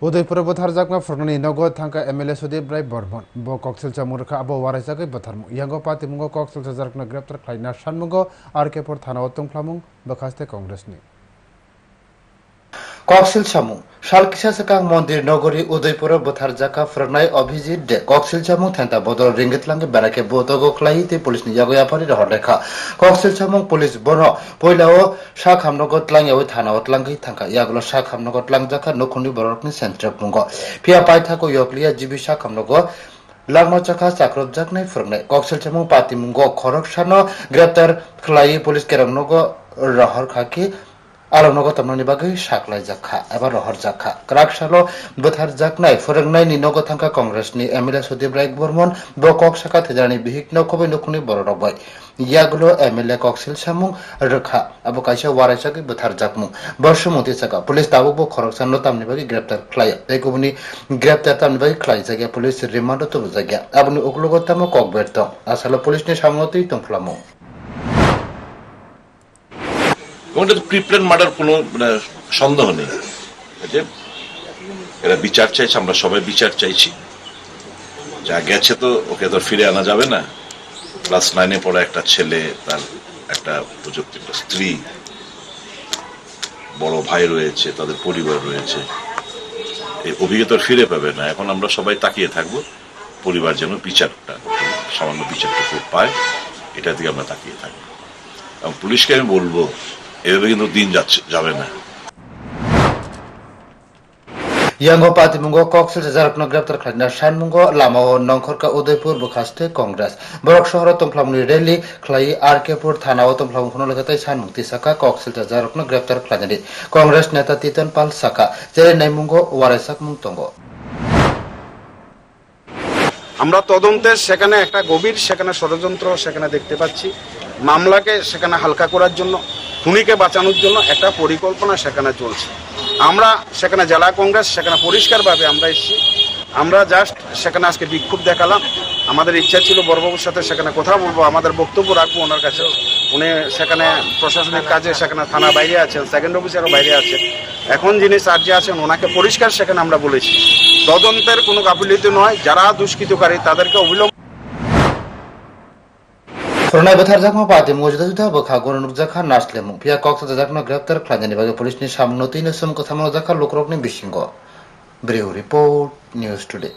उदयपुर बोथारजाकमा फर्कने नगो थाङका एमएलए सुदीप राई बर्मन। बो कक्सेलचा मुर्खा अब वाराइजाकै बथारमु। यांगो पातिमुङ्गो कक्सेलचा जारकना ग्रेप्तार खाइना सानमुगो आरकेपुर थाना ओतुङ फ्लामुङ बखास्ते कङ्ग्रेसनि। কক্সিল সামু শালকিসা সাকাং মন্দির, নগরী, উদয়পুর বুথার জাকা ফ্রনাই, অভিজিৎ ডে কক্সিল সামু থেন্তা, বদল রিঙ্গিত লাঙ্গে বেড়াকে বোতগো খ্লাইতে পুলিশ নি জাগয়া পারি রহ রেখা কক্সিল সামু পুলিশ, বন পয়লাও সা খামনগত লাঙ্গে ওই থানা অতলাঙ্গি থাকা। ইয়াগুলো সা খামনগত লাং জাকা নখুনি, বরকনি সেন্ট্রাপ মুঙ্গ ফিয়া পাইথাকো ইয়কলিয়া, জিবি সা খামনগো langma chakha chakrop jaknai phurgnai koksel chamung pati mungo khorok sano গ্রেপ্তার, খ্লাই, পুলিশ কেরম নগো রহর খাকি আলমনগর তমননি বাগै সাকলাই জাখা এবা রহর জাখা ক্রাক সালো बोथार জাকনাই फोरोंनाय नि नगो थांखा कंग्रेसनि एमएलए सुदीप राय बर्मन ब कक साखा थेजानि बिहिक नखबै नखुनि बर रबाय ইয়াগুলো এমএলএ কক্সিল সামুং রখা আবো কাইসা ওয়ারাইসাকে बोथार জাকমু বর্ষমতি সাকা পুলিশ তাবুক খরক সানো তামনি বাগै গ্রেপ্তার খ্লাই বেগুবনি গ্রেপ্তার তামনি বাগै খ্লাই জায়গা পুলিশ রিমান্ড তো জায়গা আবনি উকলগতামো ককবের দं আসলে পুলিশনি সামনতেই তংফলামো এবং এটা প্রিপ্ল্যান মার্ডার কোনো মানে, সন্দেহ নেই। যে এরা বিচার চাইছে আমরা সবাই বিচার চাইছি। যা গেছে তো ওকে তো ফিরে আনা যাবে না। ক্লাস নাইনে পড়া একটা ছেলে তার একটা একটা স্ত্রী। বড় ভাই রয়েছে তাদের পরিবার রয়েছে। এই অভিজ্ঞতা ফিরে পাবে না। এখন আমরা সবাই তাকিয়ে থাকব পরিবার যেন বিচারটা সামান্য বিচারটুকু পায় এটা দিকে আমরা তাকিয়ে থাকব। এবং পুলিশকে আমি বলব এভাবে কিন্তু দিন যাচ্ছে যাবে না। Yango pati mungo koksil jarakno গ্রেপ্তার খালিনা সান মুঙ্গো লামাও নংখরকা উদয়পুর বখাস্তে কংগ্রেস। বরক শহর তংফলামনি রেলি খ্লাই আরকেপুর থানাও তংফলাম খুনো লেখাতাই সান মুক্তি সাকা কক্সিল জারকনো গ্রেপ্তার খালিনি কংগ্রেস নেতা তিতন পাল সাকা জেরে নাই মুঙ্গো মুংতঙ্গ। আমরা তদন্তের সেখানে একটা গভীর সেখানে ষড়যন্ত্র সেখানে দেখতে পাচ্ছি। মামলাকে সেখানে হালকা করার জন্য খুনিকে বাঁচানোর জন্য একটা পরিকল্পনা সেখানে চলছে। আমরা সেখানে জেলা কংগ্রেস, সেখানে পরিষ্কারভাবে আমরা এসেছি। আমরা জাস্ট সেখানে আজকে বিক্ষোভ দেখালাম। আমাদের ইচ্ছা ছিল বড়বাবুর সাথে সেখানে কথা বলব। আমাদের বক্তব্য রাখব ওনার কাছে। উনি সেখানে প্রশাসনিক কাজে সেখানে থানা বাইরে আছেন সেকেন্ড অফিসারও বাইরে আছেন এখন যিনি চার্জে আছেন, ওনাকে পরিষ্কার সেখানে আমরা বলেছি। তদন্তের কোনো গাফিলতি নয়। যারা দুষ্কৃতকারী, তাদেরকে অবিলম্ব ফ্রনাই বথার জাকমা পাতি মজুদা জুদা বখা গরনুক জাখা নাসলে মুং পিয়া কক্সিল জাকনো গ্রেপ্তার খালিনি বাগে পুলিশনি সামনতেই নসম কথা মনো জাখা লোকরকনি বিশিঙ্গ। ব্রিউ রিপোর্ট, নিউজ টুডে।